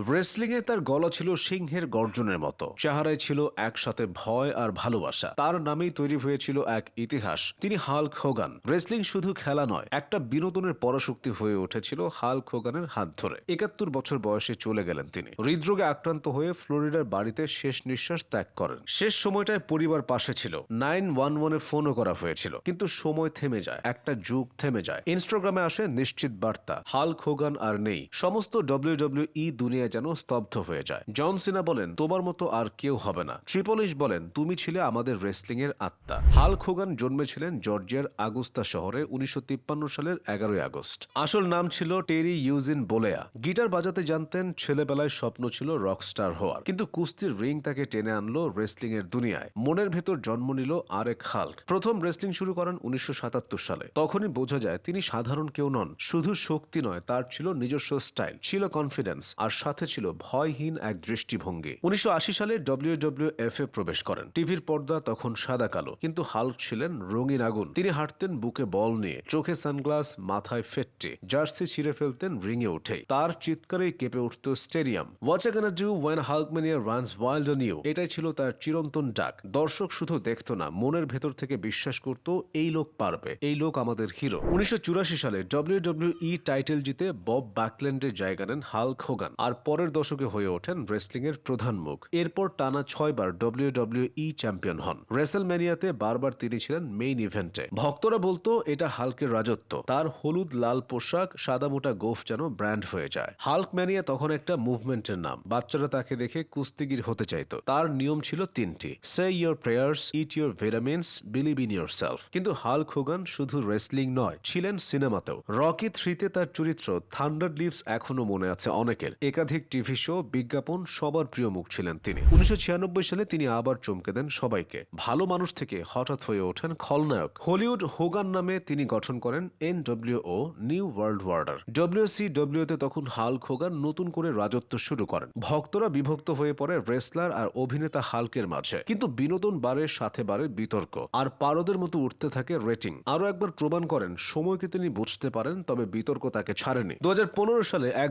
Wrestling এ তার গলা ছিল সিংহের গর্জনের মতো। চেহারায় ছিল একসাথে ভয় আর ভালোবাসা। তার নামেই তৈরি হয়েছিল এক ইতিহাস। তিনি হাল্ক হোগান। রেসলিং শুধু খেলা নয়, একটা বিনোদনের পরাশক্তি হয়ে উঠেছিল হাল্ক হোগানের হাত ধরে। একাত্তর বছর বয়সে চলে গেলেন তিনি। হৃদরোগে আক্রান্ত হয়ে ফ্লোরিডার বাড়িতে শেষ নিঃশ্বাস ত্যাগ করেন। শেষ সময়টায় পরিবার পাশে ছিল। নাইন ওয়ান ওয়ানে ফোনও করা হয়েছিল। কিন্তু সময় থেমে যায়, একটা যুগ থেমে যায়। ইনস্টাগ্রামে আসে নিশ্চিত বার্তা, হাল্ক হোগান আর নেই। সমস্ত ডব্লিউ ই দুনিয়া যেন স্তব্ধ হয়ে যায়। জন সিনা বলেন, তোমার মতো আর কেউ হবে না। ট্রিপলিশ বলেন, তুমি ছিলে আমাদের রেসলিং এর আত্মা। হাল্ক হোগান জন্মেছিলেন জর্জিয়ার আগুস্তা শহরে উনিশশো সালের এগারোই আগস্ট। আসল নাম ছিল টেরি ইউজিন বোলেয়া। গিটার বাজাতে জানতেন, ছেলেবেলায় স্বপ্ন ছিল রকস্টার হওয়ার। কিন্তু কুস্তির রিং তাকে টেনে আনলো রেসলিং এর দুনিয়ায়। মনের ভেতর জন্ম নিল আরেক হাল্ক। প্রথম রেসলিং শুরু করেন উনিশশো সাতাত্তর সালে। তখনই বোঝা যায়, তিনি সাধারণ কেউ নন। শুধু শক্তি নয়, তার ছিল নিজস্ব স্টাইল, ছিল কনফিডেন্স, আর সাথে ছিল ভয়হীন এক দৃষ্টিভঙ্গি। উনিশশো আশি সালে ডব্লিউ এফ এ প্রবেশ করেন। টিভির পর্দা তখন সাদা কালো, কিন্তু হাল্ক ছিলেন রঙিন আগুন। তিনি হাঁটতেন বুকে বল নিয়ে, চোখে সানগ্লাস, মাথায় ফেটটে, জার্সি ছিঁড়ে ফেলতেন রিংয়ে উঠে। তার চিৎকারেই কেঁপে উঠত stadium. Watch can do when Hulkamania runs wild on you এটাই ছিল তার চিরন্তন ডাক। দর্শক শুধু দেখতো না, মনের ভেতর থেকে বিশ্বাস করত, এই লোক পারবে, এই লোক আমাদের হিরো। উনিশশো চুরাশি সালে ডব্লিউ ই টাইটেল জিতে বব ব্যাকল্যান্ডের জায়গা নেন হাল্ক হোগান। আর পরের দশকে হয়ে ওঠেন রেসলিং এর প্রধান মুখ। এরপর টানা ছয়বার ডব্লিউ ই চ্যাম্পিয়ন হন। রেসেলম্যানিয়াতে বারবার তিনি ছিলেন মেইন ইভেন্টে। ভক্তরা বলতো, এটা হাল্কের রাজত্ব। তার হলুদ লাল পোশাক সাদামোটা গোফ যেন ব্র্যান্ড হয়ে যায়। হাল্ক ম্যানিয়া তখন একটা মুভমেন্টের নাম। বাচ্চারা তাকে দেখে কুস্তিগির হতে চাইতো। তার নিয়ম ছিল তিনটি। Say your prayers eat your vitamins believe in yourself কিন্তু হাল্ক হোগান শুধু রেসলিং নয়, ছিলেন সিনেমাতেও। রকি থ্রিতে তার চরিত্র থান্ডার লিপস এখনও মনে আছে অনেকের। একাধিক টিভি শো, বিজ্ঞাপন সবার প্রিয় মুখ ছিলেন তিনি। উনিশশো সালে তিনি আবার চমকে দেন সবাইকে। ভালো মানুষ থেকে হঠাৎ হয়ে ওঠেন খলনায়ক। হলিউড হোগান নামে তিনি গঠন করেন N O new world order. WC তে তখন হাল্ক হোগান নতুন করে রাজত্ব শুরু করেন। ভক্তরা বিভক্ত হয়ে পড়ে রেসলার আর অভিনেতা হাল্কের মাঝে। কিন্তু বিনোদন বাড়ে, সাথে বারে বিতর্ক। আর পারদের মতো উঠতে থাকে রেটিং। আরও একবার প্রমাণ করেন, সময়কে তিনি বুঝতে পারেন, তবে বিতর্ক তাকে ছাড়েনি। দু হাজার পনেরো সালে এক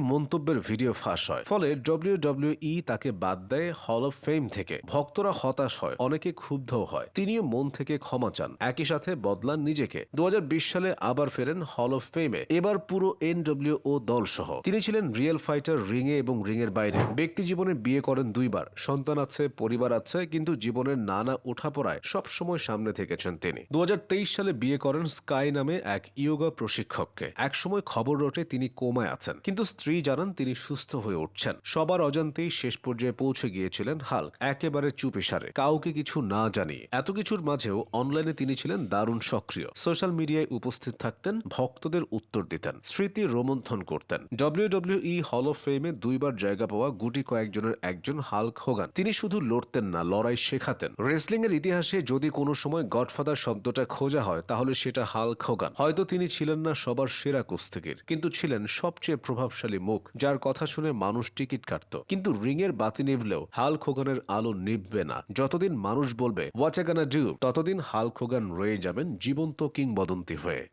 মন্তব্যের ভিডিও ফাঁস হয়। ফলে ডব্লিউ ই তাকে বাদ দেয় হল অফ ফেম থেকে। ভক্তরা হতাশ হয়, অনেকে ক্ষুব্ধও হয়। তিনিও মন থেকে ক্ষমা চান। একই সাথে বদলান নিজেকে। দু সালে আবার ফেরেন হল অফ ফেমে এবার পুরো এন ও দল সহ তিনি ছিলেন রিয়েল ফাইটার রিংয়ে এবং রিংয়ের বাইরে। ব্যক্তি জীবনে বিয়ে করেন দুইবার। সন্তান আছে, পরিবার আছে, কিন্তু জীবনের নানা ওঠাপড়ায় সবসময় সামনে থেকেছেন তিনি। দু হাজার তেইশ সালে বিয়ে করেন স্কাই নামে এক ইয়োগা প্রশিক্ষককে। একসময় খবর রটে তিনি কোমায় আছেন। কিন্তু স্ত্রী জানান তিনি সুস্থ হয়ে উঠছেন। সবার অজান্তেই শেষ পর্যায়ে পৌঁছে গিয়েছিলেন হাল্ক একেবারে চুপেসারে কাউকে কিছু না জানিয়ে। এত কিছুর মাঝেও অনলাইনে তিনি ছিলেন দারুণ সক্রিয়। সোশ্যাল মিডিয়ায় উপস্থিত থাকতেন, ভক্তদের উত্তর দিতেন, স্মৃতি রোমন্থন করতেন। ডব্লিউ ই হল অফ ফেমে দুইবার জায়গা পাওয়া গুটি কয়েকজনের একজন হাল্ক হোগান। তিনি শুধু লড়তেন না, লড়াই শেখাতেন। রেসলিং এর ইতিহাসে যদি কোনো সময় গডফাদার শব্দটা খোঁজা হয়, তাহলে সেটা হাল্ক হোগান। হয়তো তিনি ছিলেন না সবার সেরা কুস্তিগির, কিন্তু ছিলেন সবচেয়ে প্রভাবশালী মুখ, যার কথা শুনে মানুষ টিকিট কাটত। কিন্তু রিংয়ের বাতি নিভলেও হাল খোগানের আলো নিভবে না। যতদিন মানুষ বলবে ওয়াচাগানা ডিউ ততদিন হাল খোগান রয়ে যাবেন জীবন্ত কিংবদন্তি হয়ে।